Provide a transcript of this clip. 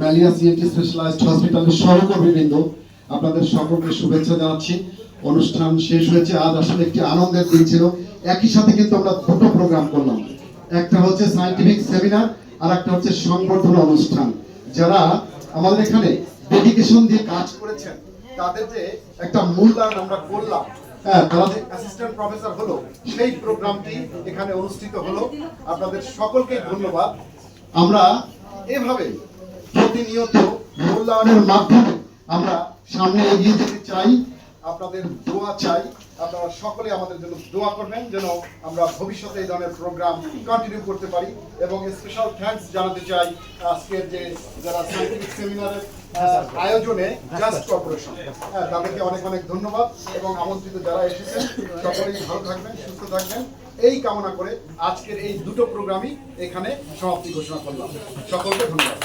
ম্যালিয়া CNT specialised হসপিটালের সহকর্মীবৃন্দ, আপনাদের সকলকে শুভেচ্ছা জানাচ্ছি। অনুষ্ঠান শেষ হয়েছে, আজ আসলে একটি আনন্দের দিন ছিল। একই সাথে কিন্তু আমরা দুটো প্রোগ্রাম করলাম। একটা হচ্ছে সায়েন্টিফিক সেমিনার আর একটা হচ্ছে সংবর্ধনা অনুষ্ঠান। যারা আমাদের এখানে ডেডিকেশন দিয়ে কাজ করেছেন, তাদের যে একটা মূল্যায়ন আমরা করলাম হ্যাঁ আমরা এভাবে প্রতিনিয়ত মূল্যায়নের মাধ্যমে আমরা সামনে এগিয়ে যেতে চাই, আপনাদের দোয়া চাই, আপনারা সকলে আমাদের জন্য দোয়া করবেন যেন আমরা ভবিষ্যতে এই ধরনের প্রোগ্রাম কন্টিনিউ করতে পারি এবং স্পেশাল থ্যাঙ্কস জানাতে চাই আজকের যে যারা সাইন্টিফিক সেমিনারের আয়োজনে জাস্ট কর্পোরেশন হ্যাঁ তাদেরকে অনেক অনেক ধন্যবাদ এবং আমন্ত্রিত যারা এসেছেন, সকলেই ভালো থাকবেন, সুস্থ থাকবেন। এই কামনা করে আজকের এই দুটো প্রোগ্রামই এখানে সমাপ্তি ঘোষণা করলাম। সকলকে ধন্যবাদ।